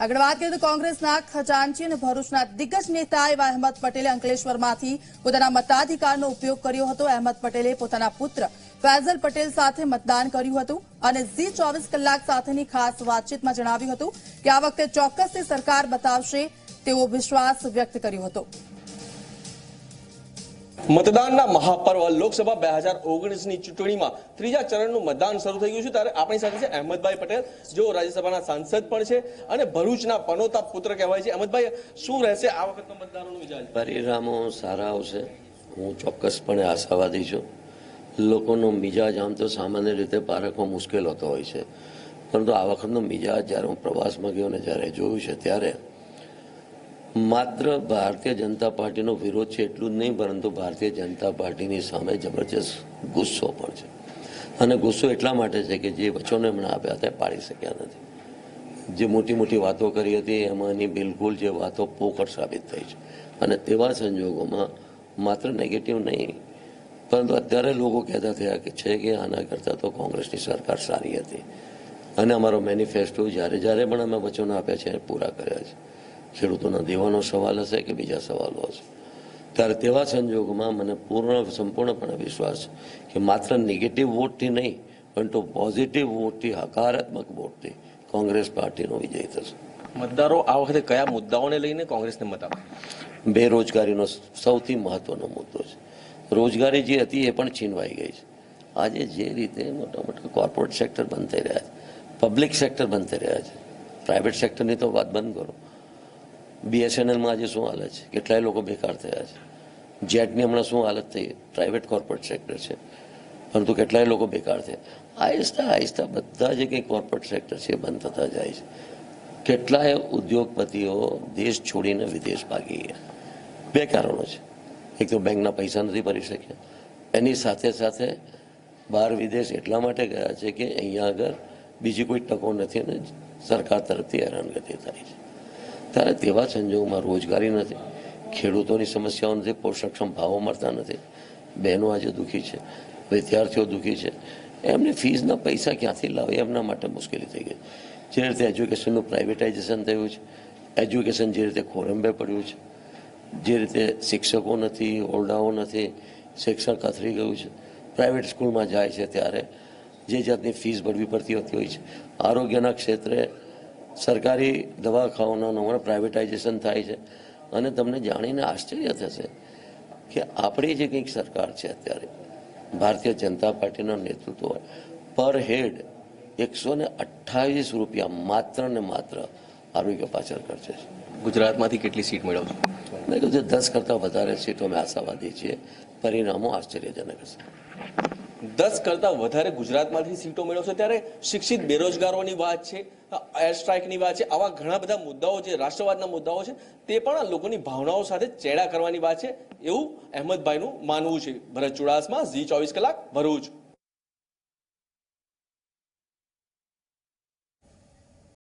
આગળ વાત કરીએ તો કોંગ્રેસના ખજાનચી અને ભરૂચના દિગ્ગજ નેતા એવા અહેમદ પટેલે અંકલેશ્વરમાંથી પોતાના મતાધિકારનો ઉપયોગ કર્યો હતો. અહેમદ પટેલે પોતાના પુત્ર ફૈઝલ પટેલ સાથે મતદાન કર્યું હતું અને ઝી ચોવીસ કલાક સાથેની ખાસ વાતચીતમાં જણાવ્યું હતું કે આ વખતે ચોક્કસથી સરકાર બતાવશે તેવો વિશ્વાસ વ્યક્ત કર્યો હતો. મતદાનના મહાપર્વ લોકસભા બે હજાર ઓગણીસની ચૂંટણીમાં ત્રીજા ચરણનું મતદાન શરૂ થઈ ગયું છે ત્યારે આપણી સાથે છે અહેમદભાઈ પટેલ, જેઓ રાજ્યસભાના સાંસદ પણ છે અને ભરૂચના પનોતા પુત્ર કહેવાય છે. અહેમદભાઈ, શું રહેશે આ વખતનો મતદારોનો મિજાજ પરિણામો સારા આવશે. હું ચોક્કસપણે આશાવાદી છું. લોકોનો મિજાજ આમ તો સામાન્ય રીતે પારખવો મુશ્કેલ હોતો હોય છે. પરંતુ આ વખતનો મિજાજ જ્યારે હું પ્રવાસમાં ગયો ને જ્યારે જોયું છે ત્યારે માત્ર ભારતીય જનતા પાર્ટીનો વિરોધ છે એટલું જ નહીં, પરંતુ ભારતીય જનતા પાર્ટીની સામે જબરજસ્ત ગુસ્સો પણ છે. અને ગુસ્સો એટલા માટે છે કે જે વચનો એમણે આપ્યા હતા પાડી શક્યા નથી. જે મોટી મોટી વાતો કરી હતી એમાંની બિલકુલ જે વાતો પોકળ સાબિત થઈ છે. અને તેવા સંજોગોમાં માત્ર નેગેટિવ નહીં, પરંતુ અત્યારે લોકો કહેતા થયા કે છે કે આના કરતાં તો કોંગ્રેસની સરકાર સારી હતી. અને અમારો મેનિફેસ્ટો જ્યારે જ્યારે પણ અમે વચનો આપ્યા છે, એ પૂરા કર્યા છે. ખેડૂતોના દેવાનો સવાલ હશે કે બીજા સવાલો હશે? ત્યારે તેવા સંજોગોમાં મને પૂર્ણ સંપૂર્ણપણે વિશ્વાસ છે કે માત્ર નેગેટિવ વોટથી નહીં પરંતુ પોઝિટિવ વોટથી હકારાત્મક વોટથી કોંગ્રેસ પાર્ટીનો વિજય થશે. મતદારો આ વખતે કયા મુદ્દાઓને લઈને કોંગ્રેસને મત આપે? બેરોજગારીનો સૌથી મહત્વનો મુદ્દો છે. રોજગારી જે હતી એ પણ છીનવાઈ ગઈ છે. આજે જે રીતે મોટા મોટા કોર્પોરેટ સેક્ટર બંધ થઈ રહ્યા છે પબ્લિક સેક્ટર બંધ થઈ રહ્યા છે પ્રાઇવેટ સેક્ટરની તો વાત બંધ કરો. બીએસએનએલમાં આજે શું હાલત છે? કેટલાય લોકો બેકાર થયા છે. જેટની હમણાં શું હાલત થઈ? પ્રાઇવેટ કોર્પોરેટ સેક્ટર છે. પરંતુ કેટલાય લોકો બેકાર થયા. આહિસ્તા આહિસ્તા બધા જે કંઈ કોર્પોરેટ સેક્ટર છે બંધ થતા જાય છે. કેટલાય ઉદ્યોગપતિઓ દેશ છોડીને વિદેશ ભાગી ગયા. બે કારણો છે. એક તો બેંકના પૈસા નથી ભરી શક્યા. એની સાથે સાથે બહાર વિદેશ એટલા માટે ગયા છે કે અહીંયા આગળ બીજી કોઈ તકો નથી અને સરકાર તરફથી હેરાનગતિ થાય છે. ત્યારે તેવા સંજોગોમાં રોજગારી નથી. ખેડૂતોની સમસ્યાઓ નથી પોષકક્ષમ ભાવો મળતા નથી. બહેનો આજે દુઃખી છે, વિદ્યાર્થીઓ દુઃખી છે. એમને ફીઝના પૈસા ક્યાંથી લાવે? એમના માટે મુશ્કેલી થઈ ગઈ. જે રીતે એજ્યુકેશનનું પ્રાઇવેટાઇઝેશન થયું છે, એજ્યુકેશન જે રીતે ખોરંબે પડ્યું છે, જે રીતે શિક્ષકો નથી, ઓરડાઓ નથી, શિક્ષણ કથરી ગયું છે, પ્રાઇવેટ સ્કૂલમાં જાય છે ત્યારે જે જાતની ફીસ ભરવી પડતી હોતી હોય છે, આરોગ્યના ક્ષેત્રે સરકારી દવાખાઓના હમણાં પ્રાઇવેટાઇઝેશન થાય છે. અને તમને જાણીને આશ્ચર્ય થશે કે આપણી જે કંઈક સરકાર છે અત્યારે ભારતીય જનતા પાર્ટીના નેતૃત્વ પર હેડ એકસો ને અઠ્ઠાવીસ રૂપિયા માત્ર ને માત્ર આરોગ્ય પાછળ ખર્ચે છે. ગુજરાતમાંથી કેટલી સીટ મેળવશો? મેં કીધું દસ કરતાં વધારે સીટો અમે આશાવાદી છીએ. પરિણામો આશ્ચર્યજનક હશે. દસ કરતા વધારે ગુજરાતમાંથી સીટો મેળવશે ત્યારે શિક્ષિત બેરોજગારોની વાત છે એર સ્ટ્રાઇકની વાત છે, આવા ઘણા બધા મુદ્દાઓ છે, રાષ્ટ્રવાદના મુદ્દાઓ છે, તે પણ લોકોની ભાવનાઓ સાથે ચેડા કરવાની વાત છે એવું અહેમદભાઈનું માનવું છે. ભરત ચુડાસમા, ઝી ચોવીસ કલાક, ભરૂચ.